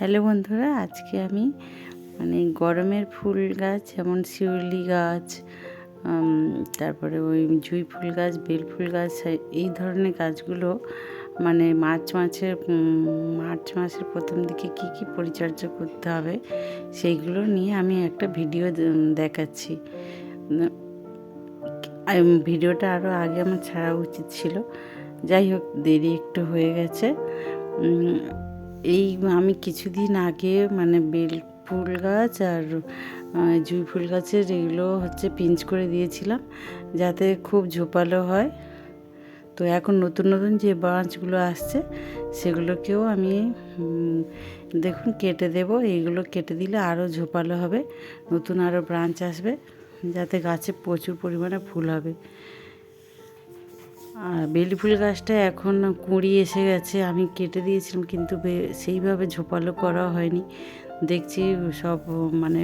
Hello বন্ধুরা, আজকে আমি মানে গরমের ফুল গাছ, যেমন শিউলি গাছ তারপরে ওই জুঁই ফুল গাছ, বেল ফুল গাছ, এই ধরনের গাছগুলো মানে মার্চ মাসের মার্চ মাসের প্রথম দিকে কি কি পরিচর্যা করতে হবে সেইগুলো নিয়ে আমি একটা ভিডিও দেখাচ্ছি। ভিডিওটা আরও আগে আমার ছাড়া উচিত ছিল। যাই হোক, দেরি একটু হয়ে গেছে। এই আমি কিছুদিন আগে মানে বেল ফুল গাছ আর জুঁই ফুল গাছের এগুলো হচ্ছে পিঞ্চ করে দিয়েছিলাম যাতে খুব ঝোপালো হয়। তো এখন নতুন নতুন যে ব্রাঞ্চগুলো আসছে সেগুলোকেও আমি দেখুন কেটে দেব। এইগুলো কেটে দিলে আরও ঝোপালো হবে, নতুন আরও ব্রাঞ্চ আসবে, যাতে গাছে প্রচুর পরিমাণে ফুল হবে। আর বেলি ফুল গাছটা এখন কুঁড়ি এসে গেছে, আমি কেটে দিয়েছিলাম কিন্তু সেইভাবে ঝোপালো করা হয়নি। দেখছি সব মানে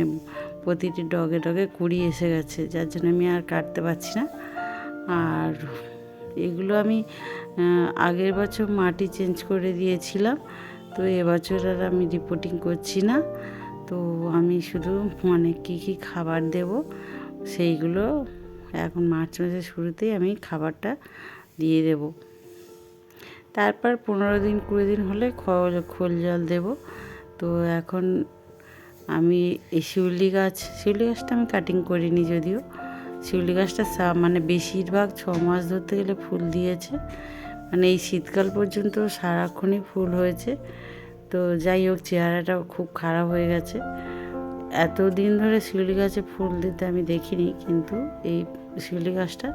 প্রতিটি ডগে ডগে কুঁড়ি এসে গেছে, যার জন্য আমি আর কাটতে পারছি না। আর এগুলো আমি আগের বছর মাটি চেঞ্জ করে দিয়েছিলাম, তো এবছর আর আমি রিপোর্টিং করছি না। তো আমি শুধু মানে কী কী খাবার দেব, সেইগুলো এখন মার্চ মাসের শুরুতেই আমি খাবারটা দিয়ে দেব। তারপর পনেরো দিন, কুড়ি দিন হলে খোল জল দেব। তো এখন আমি এই শিউলি গাছ, শিউলি গাছটা আমি কাটিং করিনি যদিও। শিউলি গাছটা মানে বেশিরভাগ ছ মাস ধরতে গেলে ফুল দিয়েছে। মানে এই শীতকাল পর্যন্ত সারাক্ষণই ফুল হয়েছে। তো যাই হোক চেহারাটা খুব খারাপ হয়ে গেছে। এতদিন ধরে শিউলি গাছে ফুল দিতে আমি দেখিনি, কিন্তু এই শিউলি গাছটা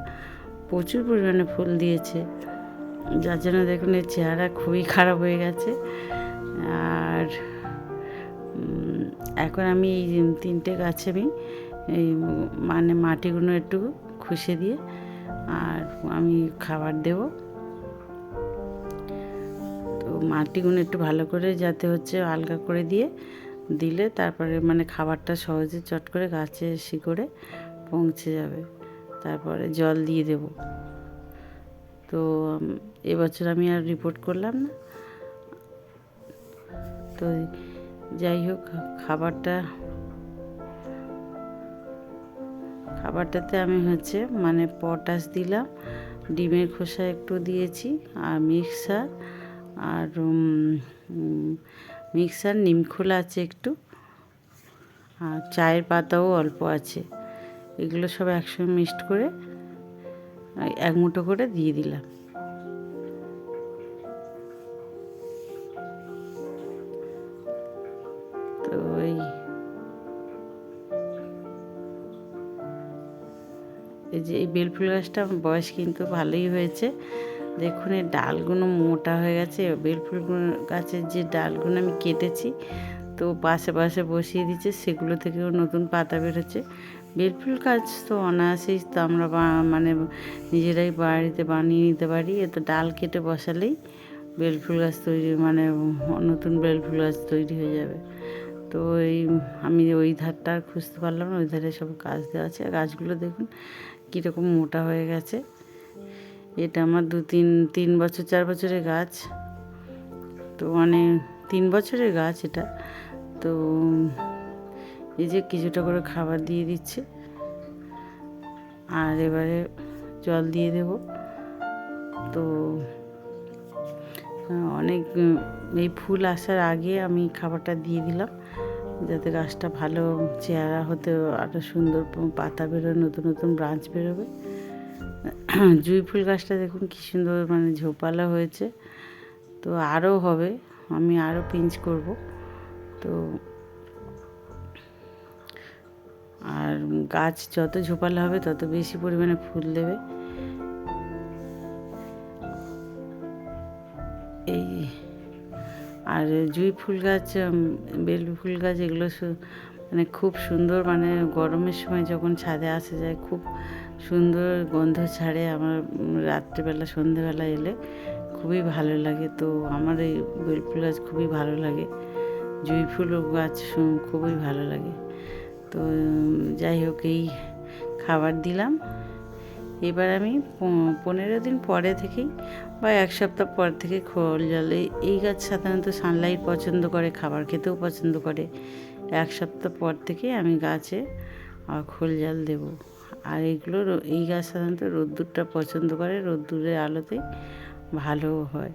প্রচুর পরিমাণে ফুল দিয়েছে। যার জন্য দেখুন, এর চেহারা খুবই খারাপ হয়ে গেছে। আর এখন আমি এই তিনটে গাছে আমি, এই মানে মাটিগুলো একটু খুশে দিয়ে, আর আমি খাবার দেব। তো মাটিগুলো একটু ভালো করে যাতে হচ্ছে আলগা করে দিয়ে দিলে তারপরে মানে খাবারটা সহজে চট করে গাছে শিকড়ে পৌঁছে যাবে। তারপরে জল দিয়ে দেব। তো এবছর আমি আর রিপোর্ট করলাম না। তো, যাই হোক, খাবারটা, খাবারটাতে আমি হচ্ছে মানে পটাশ দিলাম, ডিমের খোসা একটু দিয়েছি, আর মিক্সার আর মিক্সার নিমখোলা আছে একটু, আর চায়ের পাতাও অল্প আছে। এগুলো সব একসঙ্গে মিক্সড করে এক মুঠো করে দিয়ে দিলাম। তো এই এই যে এই বেলফুল গাছটা বয়স কিন্তু ভালোই হয়েছে। দেখুন এই ডালগুলো মোটা হয়ে গেছে। বেলফুল গাছের যে ডালগুলো আমি কেটেছি তো পাশে পাশে বসিয়ে দিচ্ছে, সেগুলো থেকেও নতুন পাতা বেরোচ্ছে। বেলফুল গাছ তো অনায়াসেই তো আমরা মানে নিজেরাই বাড়িতে বানিয়ে নিতে পারি। এ তো ডাল কেটে বসালেই বেলফুল গাছ তৈরি মানে নতুন বেলফুল গাছ তৈরি হয়ে যাবে। তো এই আমি ওই ধারটা আর খুঁজতে পারলাম না, ওই ধারে সব গাছ দেওয়া আছে। গাছগুলো দেখুন কীরকম মোটা হয়ে গেছে। এটা আমার দু তিন তিন বছর, চার বছরের গাছ। তো মানে তিন বছরের গাছ এটা। তো এই যে কিছুটা করে খাবার দিয়ে দিচ্ছে। আর এবারে জল দিয়ে দেব। তো অনেক, এই ফুল আসার আগে আমি খাবারটা দিয়ে দিলাম। যাতে গাছটা ভালো চেহারা হতে আরও সুন্দর পাতা বেরোয়, নতুন নতুন ব্রাঞ্চ বেরোবে। জুঁই ফুল গাছটা দেখুন কী সুন্দর মানে ঝোপালা হয়েছে। তো আরও হবে, আমি আরও পিঞ্চ করব। তো আর গাছ যত ঝোপালো হবে, তত বেশি পরিমাণে ফুল দেবে। এই আর জুঁই ফুল গাছ বেল ফুল গাছ, এগুলো মানে খুব সুন্দর মানে গরমের সময় যখন ছাদে আসা যায়, খুব সুন্দর গন্ধ ছাড়ে। আমার রাত্রেবেলা, সন্ধেবেলা এলে খুবই ভালো লাগে। তো আমার এই বেল ফুল গাছ খুবই ভালো লাগে। জুঁই ফুল গাছ খুবই ভালো লাগে। তো যাই হোক, এই খাবার দিলাম। এবার আমি পনেরো দিন পরে থেকেই বা এক সপ্তাহ পর থেকে খোল জলে। এই গাছ সাধারণত সানলাইট পছন্দ করে, খাবার খেতেও পছন্দ করে। এক সপ্তাহ পর থেকে আমি গাছে খোল জল দেবো। আর এগুলো এই গাছ সাধারণত রোদ্দুরটা পছন্দ করে, রোদ্দুরের আলোতে ভালো হয়।